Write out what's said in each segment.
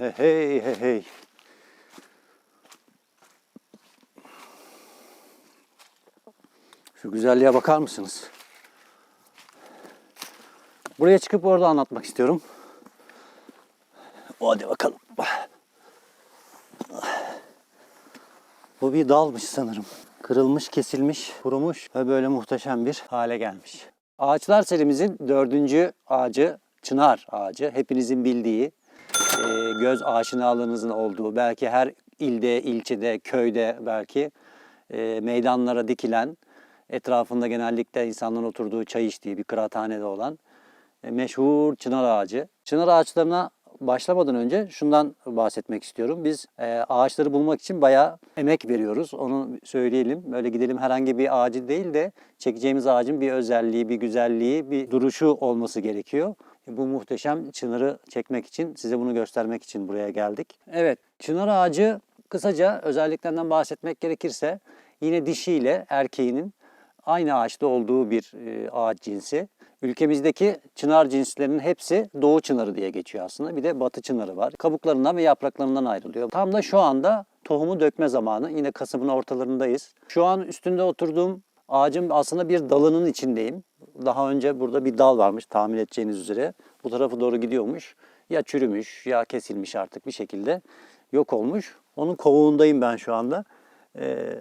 Hey hey hey hey. Şu güzelliğe bakar mısınız? Buraya çıkıp orada anlatmak istiyorum. Hadi bakalım. Bu bir dalmış sanırım. Kırılmış, kesilmiş, kurumuş ve böyle muhteşem bir hale gelmiş. Ağaçlar serimizin dördüncü ağacı çınar ağacı. Hepinizin bildiği, e, göz aşinalığınızın olduğu, belki her ilde, ilçede, köyde belki e, meydanlara dikilen, etrafında genellikle insanların oturduğu, çay içtiği bir kıraathanede olan e, meşhur çınar ağacı. Çınar ağaçlarına başlamadan önce şundan bahsetmek istiyorum. Biz e, ağaçları bulmak için bayağı emek veriyoruz. Onu söyleyelim. Böyle gidelim herhangi bir ağacı değil de çekeceğimiz ağacın bir özelliği, bir güzelliği, bir duruşu olması gerekiyor. Bu muhteşem çınarı çekmek için, size bunu göstermek için buraya geldik. Evet, çınar ağacı kısaca özelliklerinden bahsetmek gerekirse yine dişiyle erkeğinin aynı ağaçta olduğu bir e, ağaç cinsi. Ülkemizdeki çınar cinslerinin hepsi doğu çınarı diye geçiyor aslında. Bir de batı çınarı var. Kabuklarından ve yapraklarından ayrılıyor. Tam da şu anda tohumu dökme zamanı. Yine Kasım'ın ortalarındayız. Şu an üstünde oturduğum ağacın aslında bir dalının içindeyim. Daha önce burada bir dal varmış tahmin edeceğiniz üzere. Bu tarafa doğru gidiyormuş. Ya çürümüş ya kesilmiş artık bir şekilde yok olmuş. Onun kovuğundayım ben şu anda. Ee,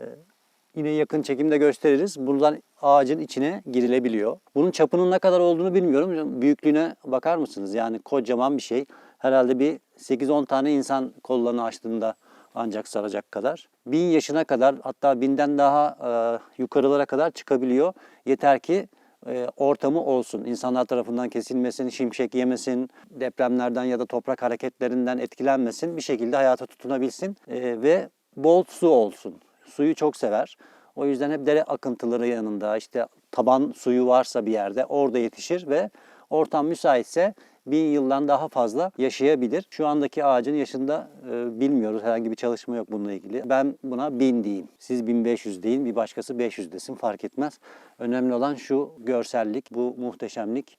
Yine yakın çekimde gösteririz. Buradan ağacın içine girilebiliyor. Bunun çapının ne kadar olduğunu bilmiyorum. Büyüklüğüne bakar mısınız? Yani kocaman bir şey. Herhalde bir 8-10 tane insan kollarını açtığında ancak saracak kadar. Bin yaşına kadar hatta binden daha e, yukarılara kadar çıkabiliyor. Yeter ki e, ortamı olsun. İnsanlar tarafından kesilmesin, şimşek yemesin, depremlerden ya da toprak hareketlerinden etkilenmesin. Bir şekilde hayata tutunabilsin e, ve bol su olsun suyu çok sever. O yüzden hep dere akıntıları yanında işte taban suyu varsa bir yerde orada yetişir ve ortam müsaitse bin yıldan daha fazla yaşayabilir. Şu andaki ağacın yaşında e, bilmiyoruz. Herhangi bir çalışma yok bununla ilgili. Ben buna bin diyeyim. Siz 1500 deyin. Bir başkası 500 desin. Fark etmez. Önemli olan şu görsellik, bu muhteşemlik.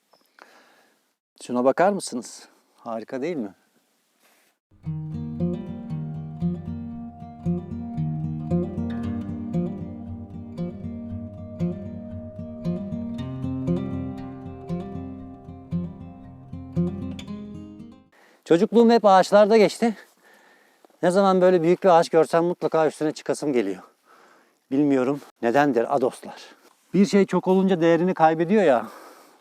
Şuna bakar mısınız? Harika değil mi? Çocukluğum hep ağaçlarda geçti. Ne zaman böyle büyük bir ağaç görsem mutlaka üstüne çıkasım geliyor. Bilmiyorum nedendir adoslar. Bir şey çok olunca değerini kaybediyor ya.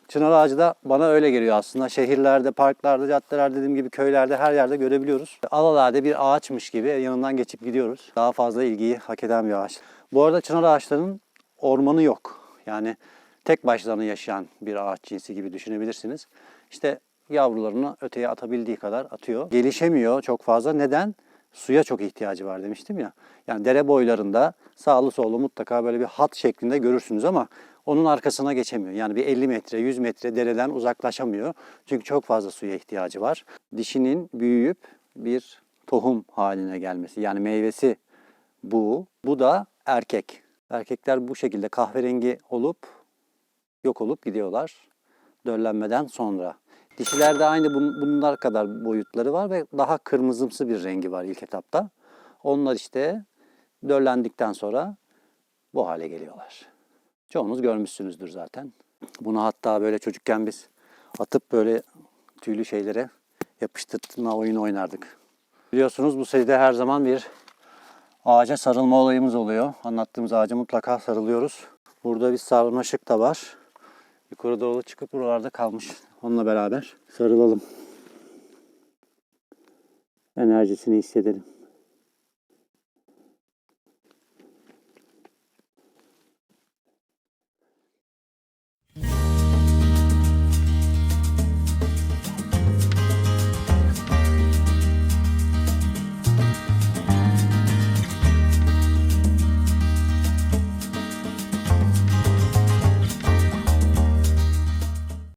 Çınar ağacı da bana öyle geliyor aslında. Şehirlerde, parklarda, caddelerde dediğim gibi köylerde her yerde görebiliyoruz. Alalade bir ağaçmış gibi yanından geçip gidiyoruz. Daha fazla ilgiyi hak eden bir ağaç. Bu arada çınar ağaçlarının ormanı yok. Yani tek başlarına yaşayan bir ağaç cinsi gibi düşünebilirsiniz. İşte yavrularını öteye atabildiği kadar atıyor. Gelişemiyor çok fazla. Neden? Suya çok ihtiyacı var demiştim ya. Yani dere boylarında sağlı sollu mutlaka böyle bir hat şeklinde görürsünüz ama onun arkasına geçemiyor. Yani bir 50 metre, 100 metre dereden uzaklaşamıyor. Çünkü çok fazla suya ihtiyacı var. Dişinin büyüyüp bir tohum haline gelmesi. Yani meyvesi bu. Bu da erkek. Erkekler bu şekilde kahverengi olup yok olup gidiyorlar döllenmeden sonra. Dişilerde aynı bun- bunlar kadar boyutları var ve daha kırmızımsı bir rengi var ilk etapta. Onlar işte döllendikten sonra bu hale geliyorlar. Çoğunuz görmüşsünüzdür zaten. Bunu hatta böyle çocukken biz atıp böyle tüylü şeylere yapıştırtma oyunu oynardık. Biliyorsunuz bu seride her zaman bir ağaca sarılma olayımız oluyor. Anlattığımız ağaca mutlaka sarılıyoruz. Burada bir sarmaşık da var. Yukarı doğru çıkıp buralarda kalmış. Onunla beraber sarılalım. Enerjisini hissedelim.